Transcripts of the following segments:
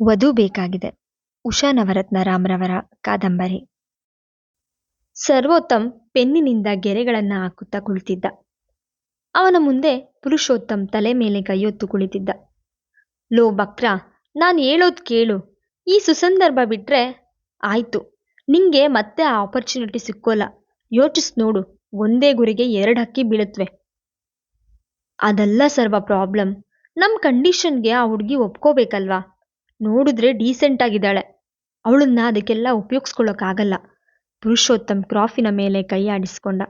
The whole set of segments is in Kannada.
ವಧು ಬೇಕಾಗಿದೆ. ಉಷಾ ನವರತ್ನ ರಾಮ್ರವರ ಕಾದಂಬರಿ. ಸರ್ವೋತ್ತಮ್ ಪೆನ್ನಿನಿಂದ ಗೆರೆಗಳನ್ನ ಹಾಕುತ್ತಾ ಕುಳಿತಿದ್ದ. ಅವನ ಮುಂದೆ ಪುರುಷೋತ್ತಮ್ ತಲೆ ಮೇಲೆ ಕೈಯೊತ್ತು ಕುಳಿತಿದ್ದ. ಲೋ ಬಕ್ರ, ನಾನು ಹೇಳೋದು ಕೇಳು. ಈ ಸುಸಂದರ್ಭ ಬಿಟ್ರೆ ಆಯ್ತು. ನಿಂಗೆ ಮತ್ತೆ ಆ ಆಪರ್ಚುನಿಟಿ ಸಿಕ್ಕೋಲ್ಲ. ಯೋಚಿಸ್ ನೋಡು, ಒಂದೇ ಗುರಿಗೆ ಎರಡು ಹಕ್ಕಿ ಬೀಳುತ್ತವೆ ಅದಲ್ಲ ಸರ್ವ ಪ್ರಾಬ್ಲಮ್ ನಮ್ಮ ಕಂಡೀಷನ್ಗೆ ಆ ಹುಡುಗಿ ಒಪ್ಕೋಬೇಕಲ್ವಾ? ನೋಡಿದ್ರೆ ಡೀಸೆಂಟ್ ಆಗಿದ್ದಾಳೆ. ಅವಳನ್ನ ಅದಕ್ಕೆಲ್ಲ ಉಪಯೋಗಿಸ್ಕೊಳ್ಳೋಕ್ಕಾಗಲ್ಲ ಪುರುಷೋತ್ತಮ್ ಕ್ರಾಫಿನ ಮೇಲೆ ಕೈ ಆಡಿಸ್ಕೊಂಡ.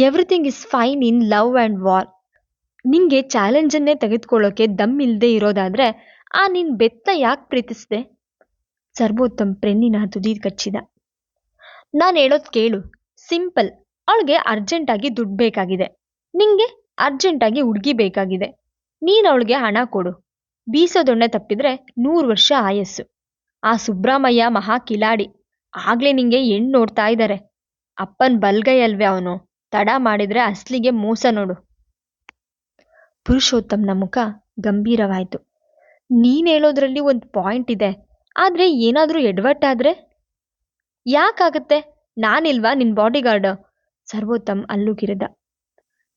Everything is fine in love and war ನಿಂಗೆ ಚಾಲೆಂಜನ್ನೇ ತೆಗೆದುಕೊಳ್ಳೋಕೆ ದಮ್ ಇಲ್ಲದೆ ಇರೋದಾದ್ರೆ, ಆ ನಿನ್ ಬೆತ್ತ ಯಾಕೆ ಪ್ರೀತಿಸಿದೆ? ಸರ್ವೋತ್ತಮ್ ಪ್ರೆನ್ನಿನ ತುದಿ ಕಚ್ಚಿದ ನಾನು ಹೇಳೋದು ಕೇಳು ಸಿಂಪಲ್ ಅವಳಿಗೆ ಅರ್ಜೆಂಟಾಗಿ ದುಡ್ಡು ಬೇಕಾಗಿದೆ. ನಿಂಗೆ ಅರ್ಜೆಂಟಾಗಿ ಹುಡುಗಿ ಬೇಕಾಗಿದೆ. ನೀನು ಅವಳಿಗೆ ಹಣ ಕೊಡು. ಬೀಸೋದೊಣ್ಣೆ ತಪ್ಪಿದ್ರೆ ನೂರು ವರ್ಷ ಆಯಸ್ಸು. ಆ ಸುಬ್ರಹ್ಮಯ್ಯ ಮಹಾ ಕಿಲಾಡಿ ಆಗ್ಲೇ ನಿಂಗೆ ಹೆಣ್ಣು ನೋಡ್ತಾ ಇದ್ದಾರೆ ಅಪ್ಪನ್ ಬಲ್ಗೈ ಅಲ್ವೇ ಅವನು. ತಡ ಮಾಡಿದ್ರೆ ಅಸ್ಲಿಗೆ ಮೋಸ ನೋಡು. ಪುರುಷೋತ್ತಮ್ನ ಮುಖ ಗಂಭೀರವಾಯಿತು. ನೀನ್ ಹೇಳೋದ್ರಲ್ಲಿ ಒಂದು ಪಾಯಿಂಟ್ ಇದೆ. ಆದ್ರೆ ಏನಾದರೂ ಎಡವಟ್ಟಾದರೆ? ಯಾಕಾಗತ್ತೆ? ನಾನಿಲ್ವಾ ನಿನ್ ಬಾಡಿಗಾರ್ಡ್? ಸರ್ವೋತ್ತಮ್ ಅಲ್ಲೂ ಕಿರಿದ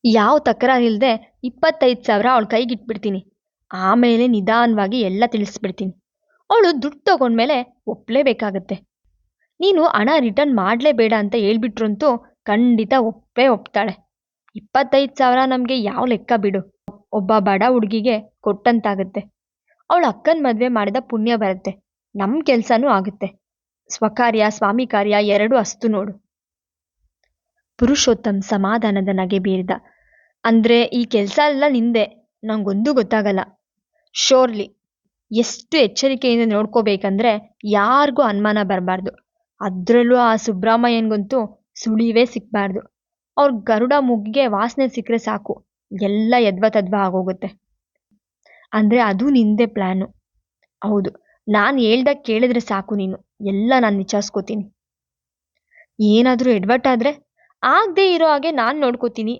ಯಾವ ತಕರಾರಿಲ್ದೆ ಇಪ್ಪತ್ತೈದು ಸಾವಿರ ಅವಳ ಕೈಗಿಟ್ಬಿಡ್ತೀನಿ ಆಮೇಲೆ ನಿಧಾನವಾಗಿ ಎಲ್ಲ ತಿಳಿಸ್ಬಿಡ್ತೀನಿ. ಅವಳು ದುಡ್ಡು ತಗೊಂಡ್ಮೇಲೆ ಒಪ್ಪಲೇಬೇಕಾಗತ್ತೆ ನೀನು ಹಣ ರಿಟರ್ನ್ ಮಾಡಲೇಬೇಡ ಅಂತ ಹೇಳ್ಬಿಟ್ರಂತೂ ಖಂಡಿತ ಒಪ್ಪೇ ಒಪ್ತಾಳೆ. ಇಪ್ಪತ್ತೈದು ಸಾವಿರ ನಮಗೆ ಯಾವ ಲೆಕ್ಕ ಬಿಡು. ಒಬ್ಬ ಬಡ ಹುಡುಗಿಗೆ ಕೊಟ್ಟಂತಾಗತ್ತೆ. ಅವಳ ಅಕ್ಕನ ಮದುವೆ ಮಾಡಿದ ಪುಣ್ಯ ಬರುತ್ತೆ. ನಮ್ಮ ಕೆಲಸನೂ ಆಗುತ್ತೆ. ಸ್ವಕಾರ್ಯ, ಸ್ವಾಮಿ ಕಾರ್ಯ ಎರಡೂ ಅಸ್ತು ನೋಡು. ಪುರುಷೋತ್ತಮ್ ಸಮಾಧಾನದ ನಗೆ ಬೀರಿದ. ಅಂದ್ರೆ ಈ ಕೆಲಸ ಎಲ್ಲ ನಿಂದೆ. ನಂಗೊಂದೂ ಗೊತ್ತಾಗಲ್ಲ. ಶೋರ್ಲಿ ಎಷ್ಟು ಎಚ್ಚರಿಕೆಯಿಂದ ನೋಡ್ಕೋಬೇಕಂದ್ರೆ ಯಾರಿಗೂ ಅನುಮಾನ ಬರಬಾರ್ದು. ಅದರಲ್ಲೂ ಆ ಸುಬ್ರಹ್ಮಯ್ಯನ್ಗಂತೂ ಸುಳಿವೇ ಸಿಕ್ಬಾರ್ದು. ಅವ್ರ ಗರುಡ ಮುಗ್ಗಿಗೆ ವಾಸನೆ ಸಿಕ್ಕರೆ ಸಾಕು. ಎಲ್ಲ ಯದ್ವ ತದ್ವ ಆಗೋಗುತ್ತೆ. ಅಂದ್ರೆ ಅದು ನಿಂದೆ ಪ್ಲ್ಯಾನು ಹೌದು, ನಾನು ಹೇಳ್ದಾಗ ಕೇಳಿದ್ರೆ ಸಾಕು ನೀನು. ಎಲ್ಲ ನಾನು ವಿಚಾರಿಸ್ಕೋತೀನಿ. ಏನಾದರೂ ಎಡ್ವಟ್ಟಾದ್ರೆ ಆಗದೇ ಇರೋ ಹಾಗೆ ನಾನು ನೋಡ್ಕೋತೀನಿ.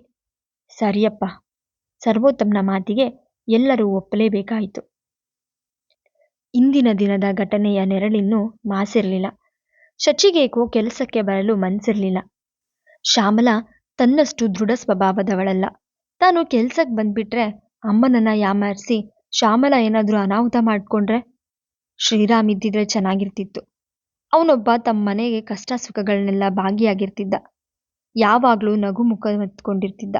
ಸರಿಯಪ್ಪ. ಸರ್ವೋತ್ತಮ್ನ ಮಾತಿಗೆ ಎಲ್ಲರೂ ಒಪ್ಪಲೇಬೇಕಾಯಿತು. ಇಂದಿನ ದಿನದ ಘಟನೆಯ ನೆರಳಿನ್ನು ಮಾಸಿರಲಿಲ್ಲ. ಶಚಿಗೇಕೋ ಕೆಲಸಕ್ಕೆ ಬರಲು ಮನ್ಸಿರ್ಲಿಲ್ಲ. ಶ್ಯಾಮಲ ತನ್ನಷ್ಟು ದೃಢ ಸ್ವಭಾವದವಳಲ್ಲ. ತಾನು ಕೆಲ್ಸಕ್ಕೆ ಬಂದ್ಬಿಟ್ರೆ ಅಮ್ಮನನ್ನ ಯಾಮಾರಿಸಿ ಶ್ಯಾಮಲ ಏನಾದರೂ ಅನಾಹುತ ಮಾಡ್ಕೊಂಡ್ರೆ ಶ್ರೀರಾಮ್ ಇದ್ದಿದ್ರೆ ಚೆನ್ನಾಗಿರ್ತಿತ್ತು. ಅವನೊಬ್ಬ ತಮ್ಮ ಮನೆಗೆ ಕಷ್ಟ ಸುಖಗಳನ್ನೆಲ್ಲ ಭಾಗಿಯಾಗಿರ್ತಿದ್ದ. ಯಾವಾಗಲೂ ನಗು ಮುಖ ಹೊತ್ಕೊಂಡಿರ್ತಿದ್ದ.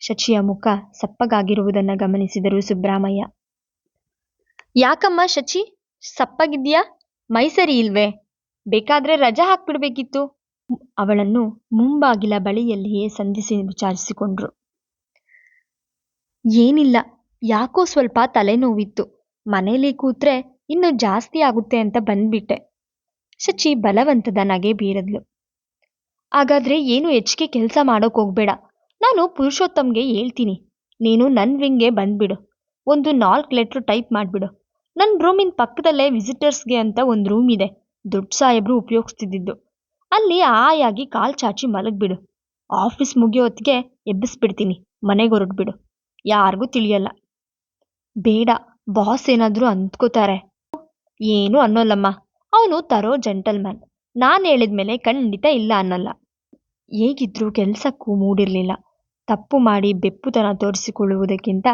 ಶಚಿಯ ಮುಖ ಸಪ್ಪಗಾಗಿರುವುದನ್ನು ಗಮನಿಸಿದರು ಸುಬ್ರಾಮಯ್ಯ. ಯಾಕಮ್ಮ ಶಚಿ? ಸಪ್ಪಗಿದ್ಯಾ? ಮೈಸರಿ ಇಲ್ವೇ? ಬೇಕಾದ್ರೆ ರಜಾ ಹಾಕ್ಬಿಡ್ಬೇಕಿತ್ತು. ಅವಳನ್ನು ಮುಂಬಾಗಿಲ ಬಳಿಯಲ್ಲಿಯೇ ಸಂಧಿಸಿ ವಿಚಾರಿಸಿಕೊಂಡ್ರು. ಏನಿಲ್ಲ, ಯಾಕೋ ಸ್ವಲ್ಪ ತಲೆನೋವಿತ್ತು. ಮನೇಲಿ ಕೂತ್ರೆ ಇನ್ನು ಜಾಸ್ತಿ ಆಗುತ್ತೆ ಅಂತ ಬಂದ್ಬಿಟ್ಟೆ. ಶಚಿ ಬಲವಂತದ ನಗೆ ಬೀರದ್ಲು. ಹಾಗಾದ್ರೆ ಏನು ಹೆಚ್ಚಿಗೆ ಕೆಲಸ ಮಾಡೋಕ್ ಹೋಗ್ಬೇಡ. ನಾನು ಪುರುಷೋತ್ತಮ್ಗೆ ಹೇಳ್ತೀನಿ. ನೀನು ನನ್ನ ವಿಂಗ್ಗೆ ಬಂದ್ಬಿಡು. ಒಂದು ನಾಲ್ಕು ಲೆಟ್ರ್ ಟೈಪ್ ಮಾಡಿಬಿಡು. ನನ್ನ ರೂಮಿನ ಪಕ್ಕದಲ್ಲೇ ವಿಸಿಟರ್ಸ್ಗೆ ಅಂತ ಒಂದು ರೂಮ್ ಇದೆ. ದೊಡ್ಡ ಸಾಹೇಬ್ರು ಉಪಯೋಗಿಸ್ತಿದ್ದಿದ್ದು. ಅಲ್ಲಿ ಆಯಾಗಿ ಕಾಲ್ ಚಾಚಿ ಮಲಗ್ಬಿಡು. ಆಫೀಸ್ ಮುಗಿಯೋತ್ಗೆ ಎಬ್ಬಿಸ್ಬಿಡ್ತೀನಿ. ಮನೆಗೆ ಹೊರಟ್ಬಿಡು. ಯಾರಿಗೂ ತಿಳಿಯಲ್ಲ. ಬೇಡ ಬಾಸ್ ಏನಾದರೂ ಅಂದ್ಕೋತಾರೆ. ಏನು ಅನ್ನೋಲ್ಲಮ್ಮ. ಅವನು ತರೋ ಜೆಂಟಲ್ಮ್ಯಾನ್ ನಾನು ಹೇಳಿದ್ಮೇಲೆ ಖಂಡಿತ ಇಲ್ಲ ಅನ್ನಲ್ಲ. ಹೇಗಿದ್ರೂ ಕೆಲಸಕ್ಕೂ ಮೂಡಿರಲಿಲ್ಲ. ತಪ್ಪು ಮಾಡಿ ಬೆಪ್ಪುತನ ತೋರಿಸಿಕೊಳ್ಳುವುದಕ್ಕಿಂತ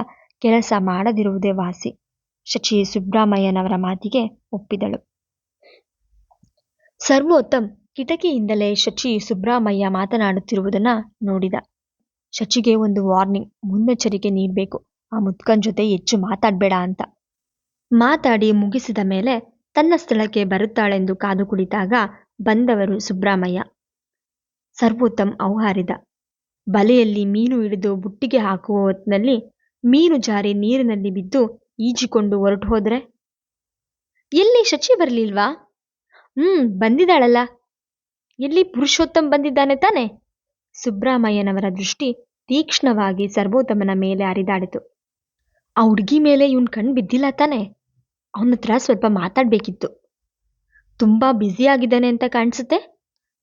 ಕೆಲಸ ಮಾಡದಿರುವುದೇ ವಾಸಿ. ಶಚಿ ಸುಬ್ರಹ್ಮಯ್ಯನವರ ಮಾತಿಗೆ ಒಪ್ಪಿದಳು. ಸರ್ವೋತ್ತಮ್ ಕಿಟಕಿಯಿಂದಲೇ ಶಚಿ ಸುಬ್ರಹ್ಮಯ್ಯ ಮಾತನಾಡುತ್ತಿರುವುದನ್ನ ನೋಡಿದ. ಶಚಿಗೆ ಒಂದು ವಾರ್ನಿಂಗ್, ಮುನ್ನೆಚ್ಚರಿಕೆ ನೀಡಬೇಕು. ಆ ಮುತ್ಕನ್ ಜೊತೆ ಹೆಚ್ಚು ಮಾತಾಡಬೇಡ ಅಂತ. ಮಾತಾಡಿ ಮುಗಿಸಿದ ಮೇಲೆ ತನ್ನ ಸ್ಥಳಕ್ಕೆ ಬರುತ್ತಾಳೆಂದು ಕಾದು ಕುಳಿತಾಗ ಬಂದವರು ಸುಬ್ರಹ್ಮಯ್ಯ ಸರ್ವೋತ್ತಮ್ ಔಹಾರಿದ. ಬಲೆಯಲ್ಲಿ ಮೀನು ಹಿಡಿದು ಬುಟ್ಟಿಗೆ ಹಾಕುವ ಹೊತ್ತಿನಲ್ಲಿ ಮೀನು ಜಾರಿ ನೀರಿನಲ್ಲಿ ಬಿದ್ದು ಈಜಿಕೊಂಡು ಹೊರಟು ಹೋದ್ರೆ? ಎಲ್ಲಿ ಶಚಿ ಬರಲಿಲ್ವಾ? ಹ್ಮ್, ಬಂದಿದ್ದಾಳಲ್ಲ. ಎಲ್ಲಿ ಪುರುಷೋತ್ತಮ್ ಬಂದಿದ್ದಾನೆ ತಾನೆ? ಸುಬ್ರಹ್ಮಯ್ಯನವರ ದೃಷ್ಟಿ ತೀಕ್ಷ್ಣವಾಗಿ ಸರ್ವೋತ್ತಮನ ಮೇಲೆ ಹರಿದಾಡಿತು. ಆ ಹುಡುಗಿ ಮೇಲೆ ಇವನ್ ಕಣ್ ಬಿದ್ದಿಲ್ಲ ತಾನೆ? ಅವನ ಹತ್ರ ಸ್ವಲ್ಪ ಮಾತಾಡ್ಬೇಕಿತ್ತು. ತುಂಬಾ ಬ್ಯುಸಿ ಆಗಿದ್ದಾನೆ ಅಂತ ಕಾಣಿಸುತ್ತೆ?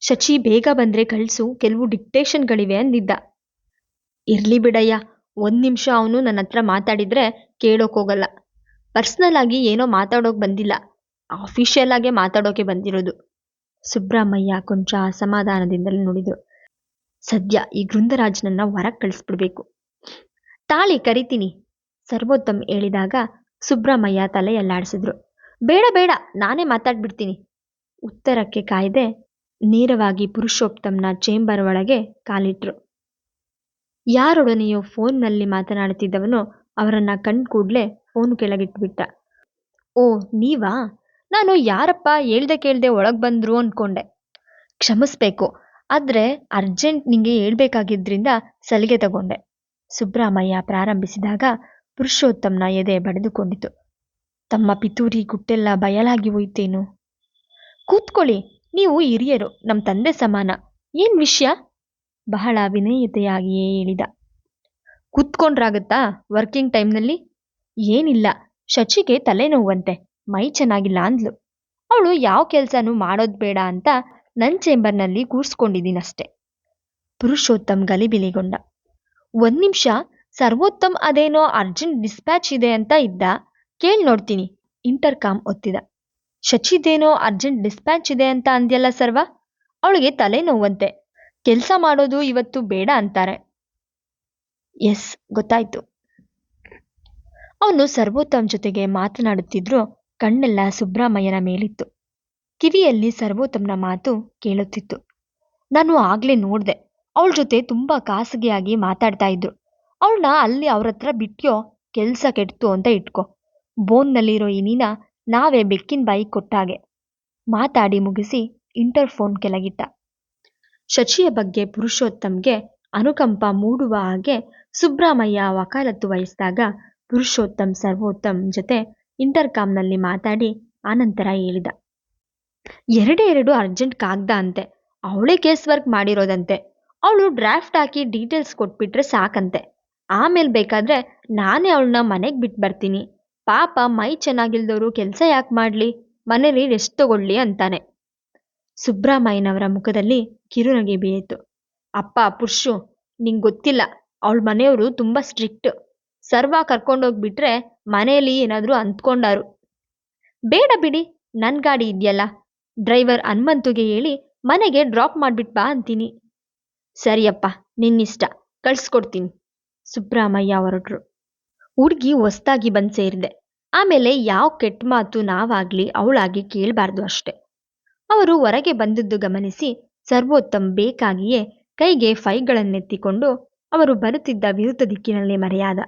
ಶಚಿ ಬೇಗ ಬಂದ್ರೆ ಕಳ್ಸು ಕೆಲವು ಡಿಕ್ಟೇಷನ್ಗಳಿವೆ ಅಂದಿದ್ದ. ಇರ್ಲಿ ಬಿಡಯ್ಯ, ಒಂದ್ ನಿಮಿಷ ಅವನು ನನ್ನ ಹತ್ರ ಮಾತಾಡಿದ್ರೆ ಕೇಳೋಕ್ ಹೋಗಲ್ಲ. ಪರ್ಸ್ನಲ್ ಆಗಿ ಏನೋ ಮಾತಾಡೋಕ್ ಬಂದಿಲ್ಲ. ಅಫಿಷಿಯಲ್ ಆಗೇ ಮಾತಾಡೋಕೆ ಬಂದಿರೋದು. ಸುಬ್ರಹ್ಮಯ್ಯ ಕೊಂಚ ಅಸಮಾಧಾನದಿಂದಲೇ ನೋಡಿದ್ರು. ಸದ್ಯ ಈ ಗೃಂದರಾಜನನ್ನ ಹೊರಗೆ ಕಳಿಸ್ಬಿಡ್ಬೇಕು. ತಾಳಿ ಕರಿತೀನಿ, ಸರ್ವೋತ್ತಮ್ ಹೇಳಿದಾಗ ಸುಬ್ರಹ್ಮಯ್ಯ ತಲೆಯಲ್ಲಾಡಿಸಿದ್ರು. ಬೇಡ ಬೇಡ, ನಾನೇ ಮಾತಾಡ್ಬಿಡ್ತೀನಿ. ಉತ್ತರಕ್ಕೆ ಕಾಯ್ದೆ ನೇರವಾಗಿ ಪುರುಷೋತ್ತಮ್ನ ಚೇಂಬರ್ ಒಳಗೆ ಕಾಲಿಟ್ರು. ಯಾರೊಡನೆಯೋ ಫೋನ್ನಲ್ಲಿ ಮಾತನಾಡುತ್ತಿದ್ದವನು ಅವರನ್ನ ಕಂಡ್ ಕೂಡಲೇ ಫೋನ್ ಕೆಳಗಿಟ್ಬಿಟ್ಟ. ಓ, ನೀವಾ? ನಾನು ಯಾರಪ್ಪ ಹೇಳ್ದೆ ಕೇಳ್ದೆ ಒಳಗೆ ಬಂದ್ರು ಅನ್ಕೊಂಡೆ. ಕ್ಷಮಿಸ್ಬೇಕು, ಆದ್ರೆ ಅರ್ಜೆಂಟ್ ನಿಂಗೆ ಹೇಳ್ಬೇಕಾಗಿದ್ರಿಂದ ಸಲಿಗೆ ತಗೊಂಡೆ. ಸುಬ್ರಹ್ಮಯ್ಯ ಪ್ರಾರಂಭಿಸಿದಾಗ ಪುರುಷೋತ್ತಮ್ನ ಎದೆ ಬಡಿದುಕೊಂಡಿತು. ತಮ್ಮ ಪಿತೂರಿ ಗುಟ್ಟೆಲ್ಲ ಬಯಲಾಗಿ ಹೋಯ್ತೇನು? ಕೂತ್ಕೊಳ್ಳಿ ನೀವು ಹಿರಿಯರು ನಮ್ಮ ತಂದೆ ಸಮಾನ. ಏನ್ ವಿಷಯ? ಬಹಳ ವಿನಯತೆಯಾಗಿಯೇ ಹೇಳಿದ. ಕೂತ್ಕೊಂಡ್ರಾಗತ್ತಾ ವರ್ಕಿಂಗ್ ಟೈಮ್ನಲ್ಲಿ ಏನಿಲ್ಲ, ಶಚಿಗೆ ತಲೆನೋವಂತೆ, ಮೈ ಚೆನ್ನಾಗಿಲ್ಲ ಅಂದ್ಲು. ಅವಳು ಯಾವ ಕೆಲಸನೂ ಮಾಡೋದ್ ಬೇಡ ಅಂತ ನನ್ನ ಚೇಂಬರ್ನಲ್ಲಿ ಕೂರಿಸ್ಕೊಂಡಿದ್ದೀನಷ್ಟೆ. ಪುರುಷೋತ್ತಮ್ ಗಲಿಬಿಲಿಗೊಂಡ. ಒಂದ್ ನಿಮಿಷ, ಸರ್ವೋತ್ತಮ್ ಅದೇನೋ ಅರ್ಜೆಂಟ್ ಡಿಸ್ಪ್ಯಾಚ್ ಇದೆ ಅಂತ ಇದ್ದ, ಕೇಳ್ ನೋಡ್ತೀನಿ ಇಂಟರ್ಕಾಮ್ ಒತ್ತಿದ. ಶಚಿದೇನೋ ಅರ್ಜೆಂಟ್ ಡಿಸ್ಪ್ಯಾಚ್ ಇದೆ ಅಂತ ಅಂದ್ಯಲ್ಲ ಸರ್ವ? ಅವಳಿಗೆ ತಲೆನೋವಂತೆ ಕೆಲಸ ಮಾಡೋದು ಇವತ್ತು ಬೇಡ ಅಂತಾರೆ. ಎಸ್, ಗೊತ್ತಾಯ್ತು. ಅವನು ಸರ್ವೋತ್ತಮ್ ಜೊತೆಗೆ ಮಾತನಾಡುತ್ತಿದ್ರು ಕಣ್ಣೆಲ್ಲ ಸುಬ್ರಹ್ಮಯ್ಯನ ಮೇಲಿತ್ತು. ಕಿವಿಯಲ್ಲಿ ಸರ್ವೋತ್ತಮ್ನ ಮಾತು ಕೇಳುತ್ತಿತ್ತು. ನಾನು ಆಗ್ಲೇ ನೋಡ್ದೆ. ಅವಳ ಜೊತೆ ತುಂಬಾ ಖಾಸಗಿಯಾಗಿ ಮಾತಾಡ್ತಾ ಇದ್ರು. ಅವಳನ್ನ ಅಲ್ಲಿ ಅವ್ರ ಹತ್ರ ಬಿಟ್ಯೋ, ಕೆಲ್ಸ ಕೆಟ್ತು ಅಂತ ಇಟ್ಕೋ. ಬೋನ್ನಲ್ಲಿರೋ ಇನಿನ ನಾವೇ ಬೆಕ್ಕಿನ ಬಾಯಿ ಕೊಟ್ಟಾಗೆ. ಮಾತಾಡಿ ಮುಗಿಸಿ ಇಂಟರ್ಫೋನ್ ಕೆಳಗಿಟ್ಟ. ಶಚಿಯ ಬಗ್ಗೆ ಪುರುಷೋತ್ತಮ್ಗೆ ಅನುಕಂಪ ಮೂಡುವ ಹಾಗೆ ಸುಬ್ರಹ್ಮಯ್ಯ ವಕಾಲತ್ತು ವಹಿಸಿದಾಗ ಪುರುಷೋತ್ತಮ್ ಸರ್ವೋತ್ತಮ್ ಜೊತೆ ಇಂಟರ್ಕಾಮ್ನಲ್ಲಿ ಮಾತಾಡಿ ಆನಂತರ ಹೇಳಿದ. ಎರಡೇ ಎರಡು ಅರ್ಜೆಂಟ್ ಕಾಗ್ದ ಅಂತೆ. ಅವಳೇ ಕೇಸ್ ವರ್ಕ್ ಮಾಡಿರೋದಂತೆ. ಅವಳು ಡ್ರಾಫ್ಟ್ ಹಾಕಿ ಡೀಟೇಲ್ಸ್ ಕೊಟ್ಬಿಟ್ರೆ ಸಾಕಂತೆ. ಆಮೇಲೆ ಬೇಕಾದ್ರೆ ನಾನೇ ಅವಳನ್ನ ಮನೆಗೆ ಬಿಟ್ಟು ಬರ್ತೀನಿ. ಪಾಪ ಮೈ ಚೆನ್ನಾಗಿಲ್ದವರು ಕೆಲಸ ಯಾಕೆ ಮಾಡಲಿ? ಮನೇಲಿ ರೆಸ್ಟ್ ತಗೊಳ್ಳಿ ಅಂತಾನೆ. ಸುಬ್ರಹ್ಮಯ್ಯನವರ ಮುಖದಲ್ಲಿ ಕಿರುನಗೆ ಬೇಯಿತು ಅಪ್ಪ, ಪುರುಷು, ನಿಂಗೆ ಗೊತ್ತಿಲ್ಲ, ಅವಳ ಮನೆಯವರು ತುಂಬ ಸ್ಟ್ರಿಕ್ಟ್ ಸರ್ವ ಕರ್ಕೊಂಡೋಗ್ಬಿಟ್ರೆ ಮನೆಯಲ್ಲಿ ಏನಾದರೂ ಅಂದ್ಕೊಂಡಾರು ಬೇಡ ಬಿಡಿ ನನ್ನ ಗಾಡಿ ಇದೆಯಲ್ಲ. ಡ್ರೈವರ್ ಹನುಮಂತುಗೆ ಹೇಳಿ ಮನೆಗೆ ಡ್ರಾಪ್ ಮಾಡ್ಬಿಟ್ ಬಾ ಅಂತೀನಿ. ಸರಿಯಪ್ಪ, ನಿನ್ನಿಷ್ಟ. ಕಳ್ಸ್ಕೊಡ್ತೀನಿ. ಸುಬ್ರಹ್ಮಯ್ಯ ಹೊರಟ್ರು. ಹುಡುಗಿ ಹೊಸ್ದಾಗಿ ಬಂದು ಸೇರಿದೆ. ಆಮೇಲೆ ಯಾವ ಕೆಟ್ಟ ಮಾತು ನಾವಾಗ್ಲಿ ಅವಳಾಗಿ ಕೇಳಬಾರ್ದು ಅಷ್ಟೆ. ಅವರು ಹೊರಗೆ ಬಂದದ್ದು ಗಮನಿಸಿ ಸರ್ವೋತ್ತಮ್ ಬೇಕಾಗಿಯೇ ಕೈಗೆ ಫೈಗಳನ್ನೆತ್ತಿಕೊಂಡು ಅವರು ಬರುತ್ತಿದ್ದ ವಿರುದ್ಧ ದಿಕ್ಕಿನಲ್ಲಿ ಮರೆಯಾದ.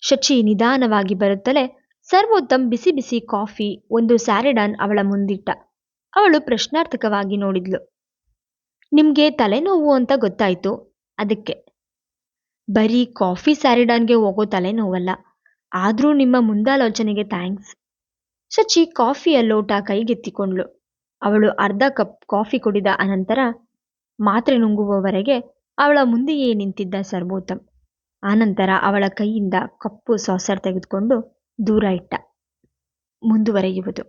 ಶಚಿ ನಿಧಾನವಾಗಿ ಬರುತ್ತಲೇ ಸರ್ವೋತ್ತಮ್ ಬಿಸಿ ಬಿಸಿ ಕಾಫಿ, ಒಂದು ಸ್ಯಾರಿಡಾನ್ ಅವಳ ಮುಂದಿಟ್ಟ. ಅವಳು ಪ್ರಶ್ನಾರ್ಥಕವಾಗಿ ನೋಡಿದ್ಲು. ನಿಮ್ಗೆ ತಲೆನೋವು ಅಂತ ಗೊತ್ತಾಯ್ತು. ಅದಕ್ಕೆ ಬರೀ ಕಾಫಿ ಸ್ಯಾರಿಡಾನ್ಗೆ ಹೋಗೋ ತಲೆನೋವಲ್ಲ, ಆದ್ರೂ ನಿಮ್ಮ ಮುಂದಾಲೋಚನೆಗೆ ಥ್ಯಾಂಕ್ಸ್. ಶಚಿ ಕಾಫಿಯ ಲೋಟ ಕೈಗೆತ್ತಿಕೊಂಡ್ಳು. ಅವಳು ಅರ್ಧ ಕಪ್ ಕಾಫಿ ಕುಡಿದ ಅನಂತರ ಮಾತ್ರೆ ನುಂಗುವವರೆಗೆ ಅವಳ ಮುಂದೆಯೇ ನಿಂತಿದ್ದ ಸರ್ವೋತ್ತಮ್ ಆನಂತರ ಅವಳ ಕೈಯಿಂದ ಕಪ್ಪು ಸಾಸರ್ ತೆಗೆದುಕೊಂಡು ದೂರ ಇಟ್ಟ. ಮುಂದುವರೆಯುವುದು.